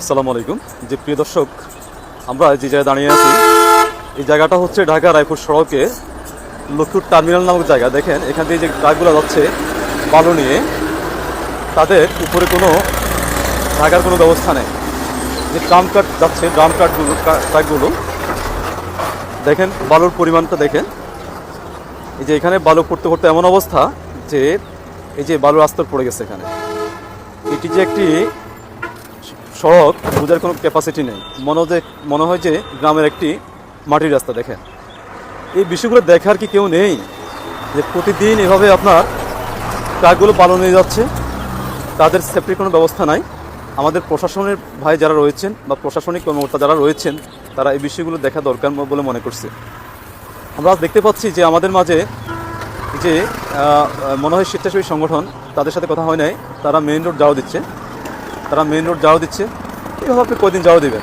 আসসালামু আলাইকুম। যে প্রিয় দর্শক, আমরা যে জায়গায় দাঁড়িয়ে আছি, এই জায়গাটা হচ্ছে ঢাকা রায়পুর সড়কে লক্ষ্মীপুর টার্মিনাল নামক জায়গা। দেখেন, এখান দিয়ে যে ট্রাকগুলো যাচ্ছে, বালু নিয়ে, তাদের উপরে কোনো ঢাকার কোনো ব্যবস্থা নেই। যে ট্রাম কাট যাচ্ছে ড্রাম কাটগুলো ট্রাকগুলো, দেখেন, বালুর পরিমাণটা দেখেন। এই যে এখানে বালু পড়তে পড়তে এমন অবস্থা যে, এই যে বালুর আস্তর পড়ে গেছে এখানে। এটি যে একটি সড়ক বোঝার কোনো ক্যাপাসিটি নেই। মনে যে মনে হয় যে গ্রামের একটি মাটির রাস্তা দেখেন এই বিষয়গুলো দেখার কি কেউ নেই? যে প্রতিদিন এভাবে আপনার ট্রাকগুলো পালন হয়ে যাচ্ছে, তাদের সেফটির কোনো ব্যবস্থা নাই। আমাদের প্রশাসনের ভাই যারা রয়েছেন বা প্রশাসনিক কর্মকর্তা যারা রয়েছেন, তারা এই বিষয়গুলো দেখা দরকার বলে মনে করছে। আমরা আজ দেখতে পাচ্ছি যে আমাদের মাঝে যে মনে হয় স্বেচ্ছাসেবী সংগঠন তাদের সাথে কথা হয় নাই, তারা মেইন রোড যাওয়া দিচ্ছে। তারা মেইন রোড যাওয়া দিচ্ছে। এইভাবে আপনি কদিন যাওয়া দিবেন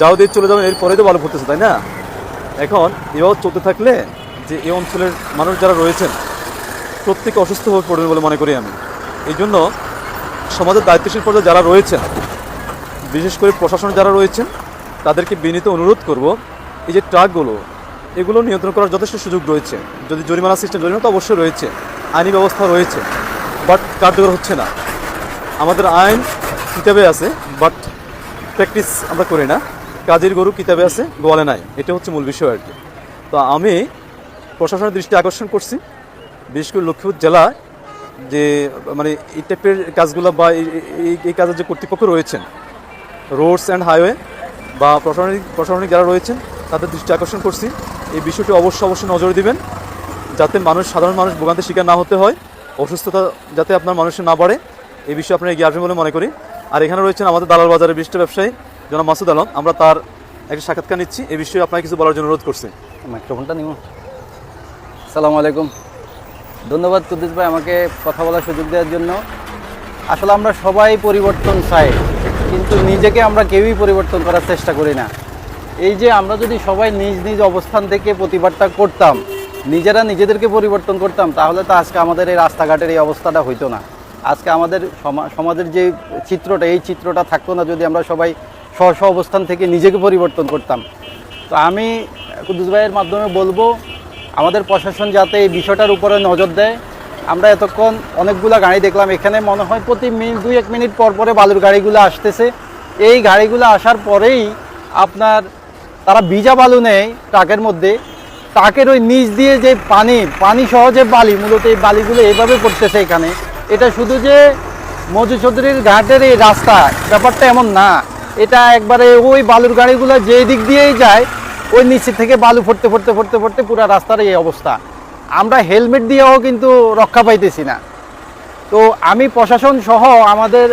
যাওয়া দিয়ে চলে যাবেন, এরপরে তো ভালো পড়তেছে তাই না? এখন এভাবে চলতে থাকলে যে এই অঞ্চলের মানুষ যারা রয়েছেন, প্রত্যেকে অসুস্থ হয়ে পড়বে বলে মনে করি আমি। এই জন্য সমাজের দায়িত্বশীল পর্যায়ে যারা রয়েছেন, বিশেষ করে প্রশাসন যারা রয়েছেন, তাদেরকে বিনীত অনুরোধ করব, এই যে ট্রাকগুলো, এগুলো নিয়ন্ত্রণ করার যথেষ্ট সুযোগ রয়েছে। যদি জরিমানা সিস্টেম জরিমানা তো অবশ্যই রয়েছে, আইনি ব্যবস্থা রয়েছে বাট কার্যকর হচ্ছে না। আমাদের আইন কিতাবে আছে বাট প্র্যাকটিস আমরা করি না। কাজের গরু কিতাবে আছে, গোয়ালে নাই। এটা হচ্ছে মূল বিষয় আর কি। তো আমি প্রশাসনের দৃষ্টি আকর্ষণ করছি। বিশেষ করে লক্ষ্মীপুর জেলায় যে মানে এই টাইপের কাজগুলো বা এই কাজের যে কর্তৃপক্ষ রয়েছেন রোডস অ্যান্ড হাইওয়ে বা প্রশাসনিক প্রশাসনিক যারা রয়েছেন, তাদের দৃষ্টি আকর্ষণ করছি। এই বিষয়টি অবশ্যই অবশ্যই নজর দিবেন, যাতে মানুষ, সাধারণ মানুষ ভোগান্তির শিকার না হতে হয়, অসুস্থতা যাতে আপনার মানুষের না বাড়ে। এই বিষয়ে আপনারা এগিয়ে আসবেন বলে মনে করি। আর এখানে রয়েছেন আমাদের দালাল বাজারের বিশিষ্ট ব্যবসায়ী জনাব মাসুদ আলম। আমরা তার একটা সাক্ষাৎকার নিচ্ছি। এই বিষয়ে আপনাকে কিছু বলার জন্য অনুরোধ করছি। মাইক্রোফোনটা নিব সালামু আলাইকুম। ধন্যবাদ কুদ্দুস ভাই আমাকে কথা বলার সুযোগ দেওয়ার জন্য। আসলে আমরা সবাই পরিবর্তন চাই, কিন্তু নিজেকে আমরা কেউই পরিবর্তন করার চেষ্টা করি না। এই যে আমরা যদি সবাই নিজ নিজ অবস্থান থেকে প্রতিবাদটা করতাম, নিজেরা নিজেদেরকে পরিবর্তন করতাম, তাহলে তো আজকে আমাদের এই রাস্তাঘাটের এই অবস্থাটা হইতো না। আজকে আমাদের সমা- সমাজের যে চিত্রটা, এই চিত্রটা থাকতো না যদি আমরা সবাই স্ব স্ব অবস্থান থেকে নিজেকে পরিবর্তন করতাম। তো আমি কুদ্দুস ভাইয়ের মাধ্যমে বলব, আমাদের প্রশাসন যাতে এই বিষয়টার উপরে নজর দেয়। আমরা এতক্ষণ অনেকগুলো গাড়ি দেখলাম, এখানে মনে হয় প্রতি মিনিট দুই এক মিনিট পর পরে বালুর গাড়িগুলো আসতেছে। এই গাড়িগুলো আসার পরেই আপনার তারা ভিজা বালু নেয় ট্রাকের মধ্যে। ট্রাকের ওই নিচ দিয়ে যে পানি পানি সহ যে বালি, মূলত এই বালিগুলো এইভাবে পড়তেছে এখানে। এটা শুধু যে মজু চৌধুরীর ঘাটের এই রাস্তা, ব্যাপারটা এমন না। এটা একবারে ওই বালুর গাড়িগুলো যেই দিক দিয়েই যায়, ওই নিচে থেকে বালু ফুটতে ফুটতে ফুটতে ফুটতে পুরো রাস্তার এই অবস্থা। আমরা হেলমেট দিয়েও কিন্তু রক্ষা পাইতেছি না। তো আমি প্রশাসন সহ আমাদের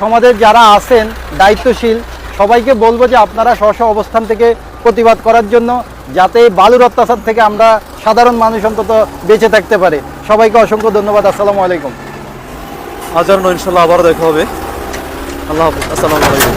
সমাজের যারা আছেন, দায়িত্বশীল, সবাইকে বলব যে আপনারা স্ব অবস্থান থেকে প্রতিবাদ করার জন্য যাতে বালুর অত্যাচার থেকে আমরা সাধারণ মানুষ অন্তত বেঁচে থাকতে পারে। সবাইকে অসংখ্য ধন্যবাদ। আসসালামু আলাইকুম। হাজার নয় ইনশাল্লাহ আবারও দেখা হবে। আল্লাহ হাফিজ আসসালামু আলাইকুম।